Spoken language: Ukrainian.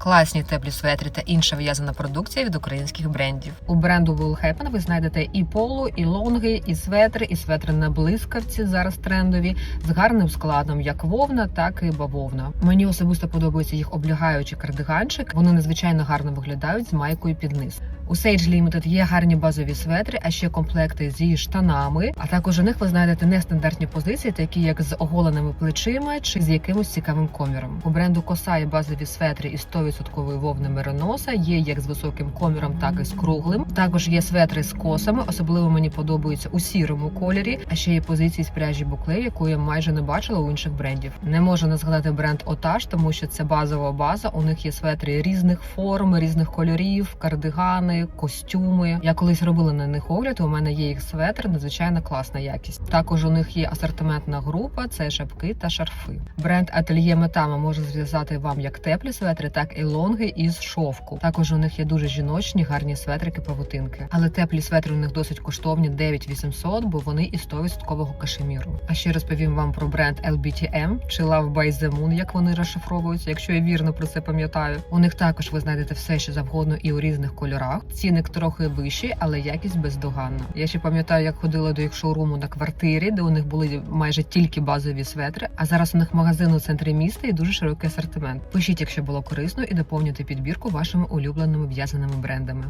класні теплі светри та інша в'язана продукція від українських брендів. У бренду Woolhaven ви знайдете і полу, і лонги, і светри, і светри на блискавці зараз трендові з гарним складом, як вовна, так і бавовна. Мені особисто подобається їх облягаючий кардиганчик. Вони надзвичайно гарно виглядають з майкою під низ. У Sage Limited є гарні базові светри, а ще комплекти зі штанами. А також у них ви знайдете нестандартні позиції, такі як з оголеними плечима чи з якимось цікавим коміром. У бренду Коса є базові светри із 100% вовни мериноса. Є як з високим коміром, так і з круглим. Також є светри з косами. Особливо мені подобаються у сірому кольорі. А ще є позиції з пряжі букле, яку я майже не бачила у інших брендів. Не можу не згадати бренд Отаж, тому що це базова база. У них є светри різних форм, різних кольорів, кардигани, костюми. Я колись робила на них огляд. У мене є їх светр, надзвичайно класна якість. Також у них є асортиментна група, це шапки та шарфи. Бренд Ательє Метама може зв'язати вам як теплі светри, так і лонги із шовку. Також у них є дуже жіночні, гарні светрики павутинки. Але теплі светри у них досить коштовні 9800, бо вони із 100% кашеміру. А ще розповім вам про бренд LBTM чи Love by the Moon, як вони розшифровуються, якщо я вірно про це пам'ятаю. У них також ви знайдете все, що завгодно, і у різних кольорах. Цінник трохи вищий, але якість бездоганна. Я ще пам'ятаю, як ходила до їх шоуруму на квартирі, де у них були майже тільки базові светри. А зараз у них магазин у центрі міста і дуже широкий асортимент. Пишіть, якщо було корисно, і доповнюйте підбірку вашими улюбленими в'язаними брендами.